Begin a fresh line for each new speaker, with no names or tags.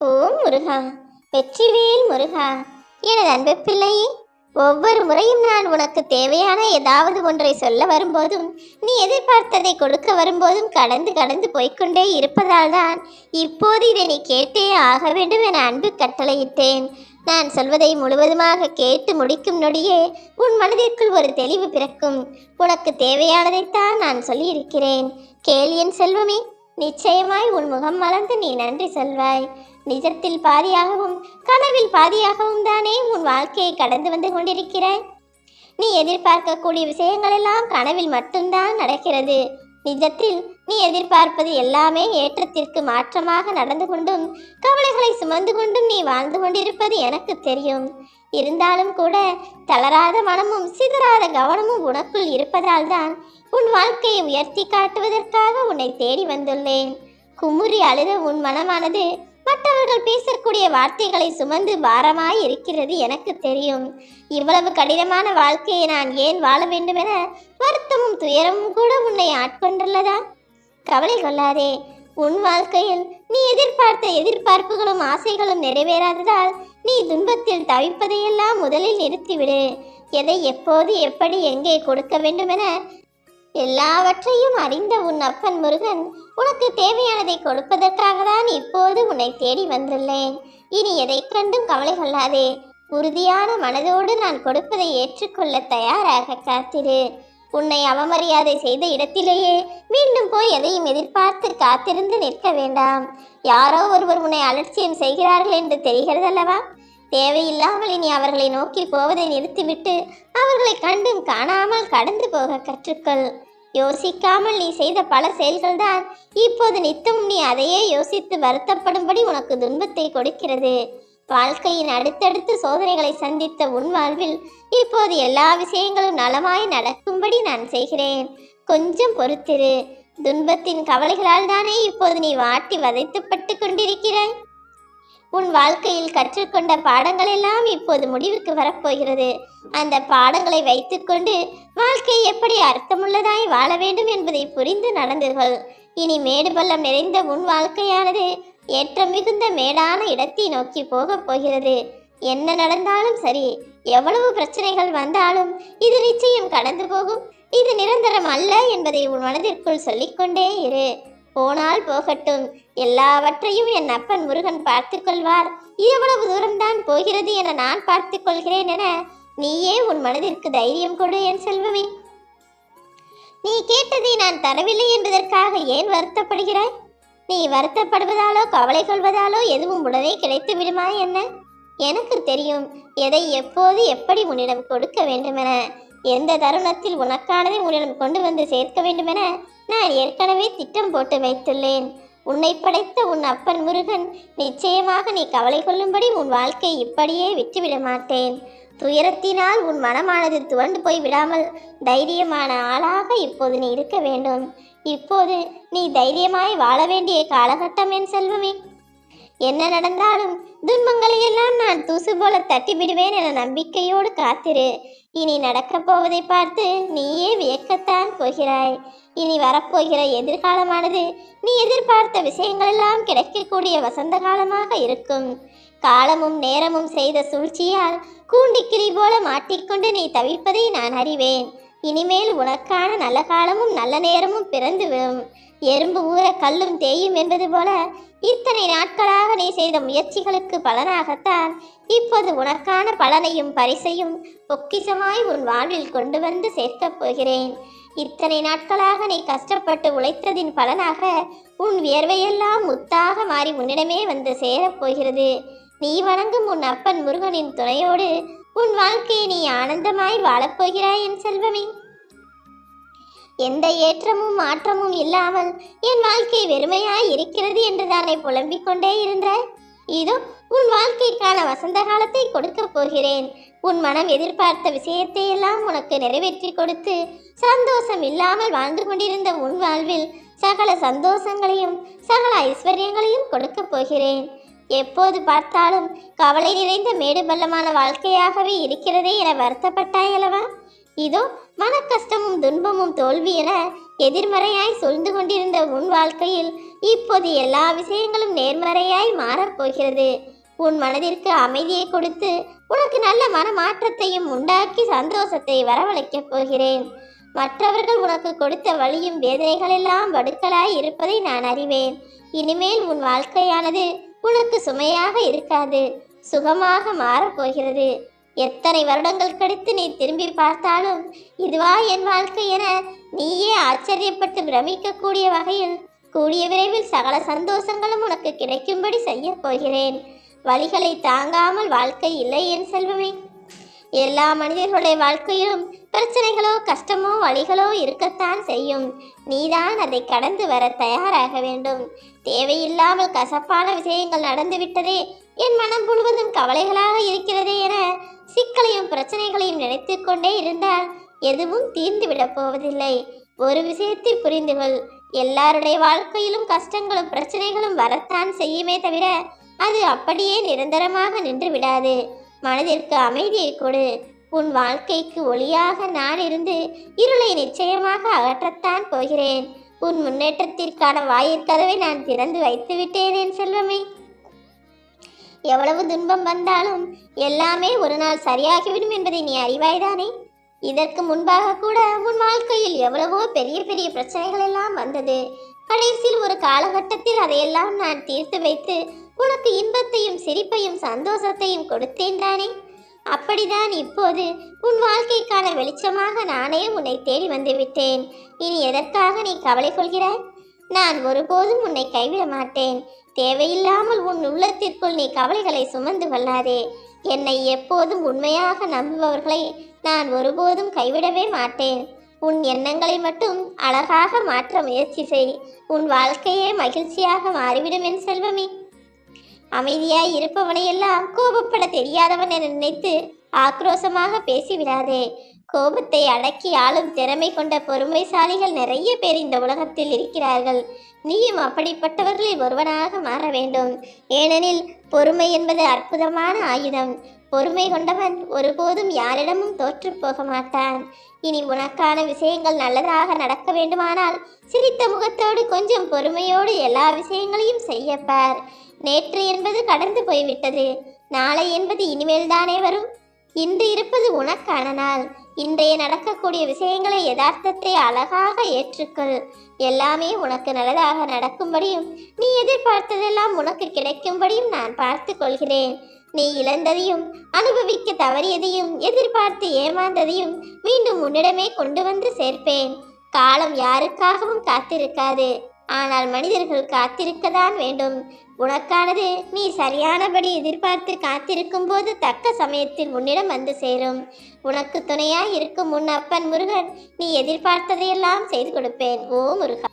ஓ முருகா வெற்றிவேல் முருகா எனது அன்பு பிள்ளையே ஒவ்வொரு முறையும் நான் உனக்கு தேவையான ஏதாவது ஒன்றை சொல்ல வரும்போதும் நீ எதிர்பார்த்ததை கொடுக்க வரும்போதும் கடந்து கடந்து போய்க்கொண்டே இருப்பதால் தான் இப்போது இதை நீ கேட்டே ஆக வேண்டும் என அன்பு கட்டளையிட்டேன். நான் சொல்வதை முழுவதுமாக கேட்டு முடிக்கும் நொடியே உன் மனதிற்குள் ஒரு தெளிவு பிறக்கும். உனக்கு தேவையானதைத்தான் நான் சொல்லியிருக்கிறேன். கேள் என் செல்வமே நிச்சயமாய் உன் முகம் மலர்ந்து நீ நன்றி சொல்வாய். நிஜத்தில் பாதியாகவும் கனவில் பாதியாகவும் தானே உன் வாழ்க்கையை கடந்து வந்து கொண்டிருக்கிறாய்? நீ எதிர்பார்க்கக்கூடிய விஷயங்கள் எல்லாம் கனவில் மட்டும்தான் நடக்கிறது. நிஜத்தில் நீ எதிர்பார்ப்பது எல்லாமே ஏற்றத்திற்கு மாற்றமாக நடந்து கொண்டும் கவலைகளை சுமந்து கொண்டும் நீ வாழ்ந்து கொண்டிருப்பது எனக்கு தெரியும். இருந்தாலும் கூட தளராத மனமும் சிதறாத கவனமும் உனக்குள் இருப்பதால் தான் உன் வாழ்க்கையை உயர்த்தி காட்டுவதற்காக உன்னை தேடி வந்துள்ளேன். குமுறி அழுத உன் மனமானது மற்றவர்கள் பேசக்கூடிய வார்த்தைகளை சுமந்து பாரமாய் இருக்கிறது எனக்கு தெரியும். இவ்வளவு கடினமான வாழ்க்கையை நான் ஏன் வாழ வேண்டுமென வருத்தமும் துயரமும் கூட உன்னை ஆட்கொண்டுள்ளதா? கவலை கொள்ளாதே. உன் வாழ்க்கையில் நீ எதிர்பார்த்த எதிர்பார்ப்புகளும் ஆசைகளும் நிறைவேறாததால் நீ துன்பத்தில் தவிப்பதையெல்லாம் முதலில் நிறுத்திவிடு. எதை எப்போது எப்படி எங்கே கொடுக்க வேண்டுமென எல்லாவற்றையும் அறிந்த உன் அப்பன் முருகன் உனக்கு தேவையானதை கொடுப்பதற்காக தான் இப்போது உன்னை தேடி வந்துள்ளேன். இனி எதை கண்டும் கவலை கொள்ளாதே. உறுதியான மனதோடு நான் கொடுப்பதை ஏற்றுக்கொள்ள தயாராக காத்திரு. உன்னை அவமரியாதை செய்த இடத்திலேயே மீண்டும் போய் எதையும் எதிர்பார்த்து காத்திருந்து நிற்க வேண்டாம். யாரோ ஒருவர் உன்னை அலட்சியம் செய்கிறார்கள் என்று தெரிகிறதல்லவா? தேவையில்லாமல் இனி அவர்களை நோக்கி போவதை நிறுத்திவிட்டு அவர்களை கண்டும் காணாமல் கடந்து போக கற்றுக்கொள். யோசிக்காமல் நீ செய்த பல செயல்கள்தான் இப்போது நித்தமும் நீ அதையே யோசித்து வருத்தப்படும்படி உனக்கு துன்பத்தை கொடுக்கிறது. வாழ்க்கையின் அடுத்தடுத்து சோதனைகளை சந்தித்த உன் வாழ்வில் இப்போது எல்லா விஷயங்களும் நலமாய் நடக்கும்படி நான் செய்கிறேன். கொஞ்சம் பொறுத்திரு. துன்பத்தின் கவலைகளால் தானே இப்போது நீ வாட்டி வதைத்துப்பட்டு கொண்டிருக்கிறாய்? உன் வாழ்க்கையில் கற்றுக்கொண்ட பாடங்கள் எல்லாம் இப்போது முடிவுக்கு வரப்போகிறது. அந்த பாடங்களை வைத்துக்கொண்டு வாழ்க்கை எப்படி அர்த்தமுள்ளதாய் வாழ வேண்டும் என்பதை புரிந்து நடந்தீர்கள். இனி மேடு பள்ளம் நிறைந்த உன் வாழ்க்கையானது ஏற்றம் மிகுந்த மேடான இடத்தை நோக்கி போகப் போகிறது. என்ன நடந்தாலும் சரி எவ்வளவு பிரச்சனைகள் வந்தாலும் இது நிச்சயம் கடந்து போகும். இது நிரந்தரம் அல்ல என்பதை உன் மனதிற்குள் சொல்லிக்கொண்டே இரு. போனால் போகட்டும். எல்லாவற்றையும் என் அப்பன் முருகன் பார்த்துக்கொள்வார் கொள்வார். எவ்வளவு தூரம்தான் போகிறது என நான் பார்த்துக்கொள்கிறேன் என நீயே உன் மனதிற்கு தைரியம் கொடு என் செல்வமே. நீ கேட்டதை நான் தரவில்லை என்பதற்காக ஏன் வருத்தப்படுகிறாய்? நீ வருத்தப்படுவதாலோ கவலை கொள்வதாலோ எதுவும் உடனே கிடைத்து விடுமா என்ன? எனக்கு தெரியும் எதை எப்போது எப்படி உன்னிடம் கொடுக்க வேண்டுமென. எந்த தருணத்தில் உனக்கானதை உன்னிடம் கொண்டு வந்து சேர்க்க வேண்டுமென நான் ஏற்கனவே திட்டம் போட்டு வைத்துள்ளேன். உன்னை படைத்த உன் அப்பன் முருகன் நிச்சயமாக நீ கவலை கொள்ளும்படி உன் வாழ்க்கை இப்படியே விட்டுவிட மாட்டேன். துயரத்தினால் உன் மனமானது துவண்டு போய் விடாமல் தைரியமான ஆளாக இப்போது நீ இருக்க வேண்டும். இப்போது நீ தைரியமாய் வாழ வேண்டிய காலகட்டம் என் செல்வமே. என்ன நடந்தாலும் துன்பங்களை எல்லாம் நான் தூசு போல தட்டி விடுவேன் என நம்பிக்கையோடு காத்திரு. இனி நடக்கப் போவதை பார்த்து நீயே வியக்கத்தான் போகிறாய். இனி வரப்போகிற எதிர்காலமானது நீ எதிர்பார்த்த விஷயங்களெல்லாம் கிடைக்கக்கூடிய வசந்த காலமாக இருக்கும். காலமும் நேரமும் செய்த சூழ்ச்சியால் கூண்டிக்கிளி போல மாட்டிக்கொண்டு நீ தவிப்பதை நான் அறிவேன். இனிமேல் உனக்கான நல்ல காலமும் நல்ல நேரமும் பிறந்து விடும் எறும்பு ஊற கல்லும் தேயும் என்பது போல இத்தனை நாட்களாக நீ செய்த முயற்சிகளுக்கு பலனாகத்தான் இப்போது உனக்கான பலனையும் பரிசையும் பொக்கிசமாய் உன் வாழ்வில் கொண்டு வந்து சேர்க்கப் போகிறேன். இத்தனை நாட்களாக நீ கஷ்டப்பட்டு உழைத்ததின் பலனாக உன் வியர்வையெல்லாம் முத்தாக மாறி உன்னிடமே வந்து சேரப் போகிறது. நீ வணங்கும் உன் அப்பன் முருகனின் துணையோடு உன் வாழ்க்கையை நீ ஆனந்தமாய் வாழப்போகிறாய் என் செல்வமே. எந்த ஏற்றமும் மாற்றமும் இல்லாமல் என் வாழ்க்கை வெறுமையாய் இருக்கிறது என்று தானே புலம்பிக் கொண்டே இருந்த இதோ உன் வாழ்க்கைக்கான வசந்த காலத்தை கொடுக்கப் போகிறேன். உன் மனம் எதிர்பார்த்த விஷயத்தை எல்லாம் உனக்கு நிறைவேற்றி கொடுத்து சந்தோஷம் இல்லாமல் வாழ்ந்து கொண்டிருந்த உன் வாழ்வில் சகல சந்தோஷங்களையும் சகல ஐஸ்வர்யங்களையும் கொடுக்கப் போகிறேன். எப்போது பார்த்தாலும் கவலை நிறைந்த மேடு பள்ளமான வாழ்க்கையாகவே இருக்கிறதே என வருத்தப்பட்டாய் அல்லவா? இதோ மன கஷ்டமும் துன்பமும் தோல்வி என எதிர்மறையாய் சொல்ந்து கொண்டிருந்த உன் வாழ்க்கையில் இப்போது எல்லா விஷயங்களும் நேர்மறையாய் மாறப்போகிறது உன் மனதிற்கு அமைதியை கொடுத்து உனக்கு நல்ல மனமாற்றத்தையும் உண்டாக்கி சந்தோஷத்தை வரவழைக்கப் போகிறேன். மற்றவர்கள் உனக்கு கொடுத்த வழியும் வேதனைகளெல்லாம் வடுக்கலாய் இருப்பதை நான் அறிவேன். இனிமேல் உன் வாழ்க்கையானது உனக்கு சுமையாக இருக்காது சுகமாக மாறப்போகிறது எத்தனை வருடங்கள் கழித்து நீ திரும்பி பார்த்தாலும் இதுவா என் வாழ்க்கை என நீயே ஆச்சரியப்பட்டு பிரமிக்கக்கூடிய வகையில் கூடிய விரைவில் சகல சந்தோஷங்களும் உனக்கு கிடைக்கும்படி செய்யப் போகிறேன். வழிகளை தாங்காமல் வாழ்க்கை இல்லை என் செல்வமே. எல்லா மனிதர்களுடைய வாழ்க்கையிலும் பிரச்சனைகளோ கஷ்டமோ வழிகளோ இருக்கத்தான் செய்யும். நீதான் அதை கடந்து வர தயாராக வேண்டும். தேவையில்லாமல் கசப்பான விஷயங்கள் நடந்துவிட்டதே என் மனம் முழுவதும் கவலைகளாக இருக்கிறதே என சிக்கலையும் பிரச்சனைகளையும் நினைத்து கொண்டே இருந்தால் எதுவும் தீர்ந்துவிடப் போவதில்லை. ஒரு விஷயத்தை புரிந்து கொள். எல்லாருடைய வாழ்க்கையிலும் கஷ்டங்களும் பிரச்சனைகளும் வரத்தான் செய்யுமே தவிர அது அப்படியே நிரந்தரமாக நின்று விடாது மனதிற்கு அமைதியை கொடு. உன் வாழ்க்கைக்கு ஒளியாக நான் இருந்து இருளை நிச்சயமாக அகற்றத்தான் போகிறேன். உன் முன்னேற்றத்திற்கான வாயிற்கதவை நான் திறந்து வைத்து விட்டேன் என் செல்வமே. எவ்வளவு துன்பம் வந்தாலும் எல்லாமே ஒரு நாள் சரியாகிவிடும் என்பதை நீ அறிவாய்தானே? இதற்கு முன்பாக கூட உன் வாழ்க்கையில் எவ்வளவோ பெரிய பெரிய பிரச்சனைகள் எல்லாம் வந்தது. கடைசியில் ஒரு காலகட்டத்தில் அதையெல்லாம் நான் தீர்த்து வைத்து உனக்கு இன்பத்தையும் சிரிப்பையும் சந்தோஷத்தையும் கொடுத்தேன் தானே? அப்படிதான் இப்போது உன் வாழ்க்கைக்கான வெளிச்சமாக நானே உன்னை தேடி வந்து விட்டேன். இனி எதற்காக நீ கவலை கொள்கிறாய்? நான் ஒருபோதும் உன்னை கைவிட மாட்டேன். தேவையில்லாமல் உன் உள்ளத்திற்குள் நீ கவலைகளை சுமந்து கொள்ளாதே. என்னை எப்போதும் உண்மையாக நம்புபவர்களை நான் ஒருபோதும் கைவிடவே மாட்டேன். உன் எண்ணங்களை மட்டும் அழகாக மாற்ற முயற்சி செய். உன் வாழ்க்கையே மகிழ்ச்சியாக மாறிவிடும் என் செல்வமே. அமைதியாய் இருப்பவனையெல்லாம் கோபப்பட தெரியாதவன் என நினைத்து ஆக்ரோஷமாக பேசிவிடாதே. கோபத்தை அடக்கி ஆளும் திறமை கொண்ட பொறுமைசாலிகள் நிறைய பேர் இந்த உலகத்தில் இருக்கிறார்கள். நீயும் அப்படிப்பட்டவர்களில் ஒருவனாக மாற வேண்டும். ஏனெனில் பொறுமை என்பது அற்புதமான ஆயுதம். பொறுமை கொண்டவன் ஒருபோதும் யாரிடமும் தோற்று போக மாட்டான். இனி உனக்கான விஷயங்கள் நல்லதாக நடக்க வேண்டுமானால் சிரித்த முகத்தோடு கொஞ்சம் பொறுமையோடு எல்லா விஷயங்களையும் செய்யப்பார் நேற்று என்பது கடந்து போய்விட்டது. நாளை என்பது இனிமேல் தானே வரும். இன்று இருப்பது உனக்கான நாள் இன்றைய நடக்கக்கூடிய விஷயங்களை யதார்த்தத்தை அழகாக ஏற்றுக்கொள். எல்லாமே உனக்கு நல்லதாக நடக்கும்படியும் நீ எதிர்பார்த்ததெல்லாம் உனக்கு கிடைக்கும்படியும் நான் பார்த்து கொள்கிறேன். நீ இழந்ததையும் அனுபவிக்க தவறியதையும் எதிர்பார்த்து ஏமாந்ததையும் மீண்டும் உன்னிடமே கொண்டு வந்து சேர்ப்பேன். காலம் யாருக்காகவும் காத்திருக்காது. ஆனால் மனிதர்கள் காத்திருக்கத்தான் வேண்டும். உனக்கானது நீ சரியானபடி எதிர்பார்த்து காத்திருக்கும் போது தக்க சமயத்தில் உன்னிடம் வந்து சேரும். உனக்கு துணையாய் இருக்கும் உன் அப்பன் முருகன் நீ எதிர்பார்த்ததையெல்லாம் செய்து கொடுப்பேன் ஓ முருகா.